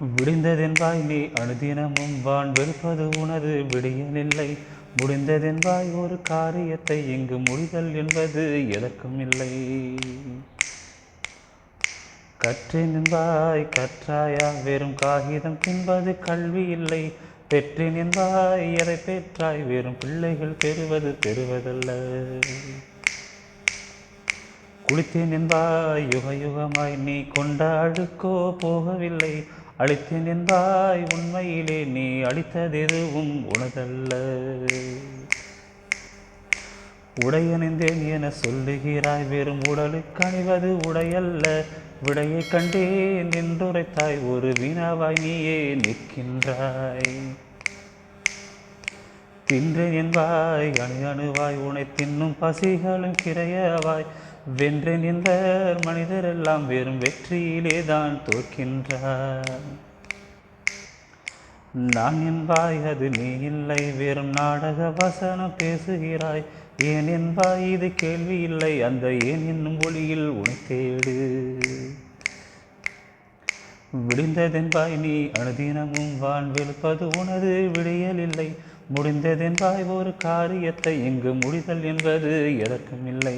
விடிந்ததென்பாய் நீ அனுதினமும் வான் வெறுப்பது உனது விடியலில்லை. முடிந்ததென்பாய் ஒரு காரியத்தை இங்கு முடிதல் என்பது எதற்கும் இல்லை. கற்றேன் கற்றாயா? வெறும் காகிதம் தின்பது கல்வி இல்லை. பெற்றேனென்பாய் எதை பெற்றாய்? வெறும் பிள்ளைகள் பெறுவது பெறுவதல்ல. குளித்தேன் என்பாய் யுக யுகமாய் நீ கொண்ட அழுக்கோ போகவில்லை. அழித்து நின்றாய் உண்மையிலே நீ அழித்ததெதுவும் உனதல்ல. உடையணிந்தேன் என சொல்லுகிறாய் வெறும் உடலுக்கு அணிவது உடையல்ல. விடையை கண்டேன் என்றுரைத்தாய் ஒரு வீணாவாய் நீயே நிற்கின்றாய். தின்றேன் என்பாய் அணு அணுவாய் உனை தின்னும் பசிகளும் கிரையவாய். வென்றேன் மனிதர் மனிதரெல்லாம் வெறும் வெற்றியிலே தான் தோற்கின்றார். நான் என்பாய் அது நீ இல்லை வெறும் நாடக வசனம் பேசுகிறாய். ஏன் என்பாய் இது கேள்வி இல்லை அந்த ஏன் என்னும் ஒளியில் உனை தேடு. விடிந்ததென்பாய் நீ அனுதினமும் வான் வெளுப்பது உனது விடியல் இல்லை. முடிந்ததென்பாய் ஒரு காரியத்தை இங்கு முடிதல் என்பது எதற்கும் இல்லை.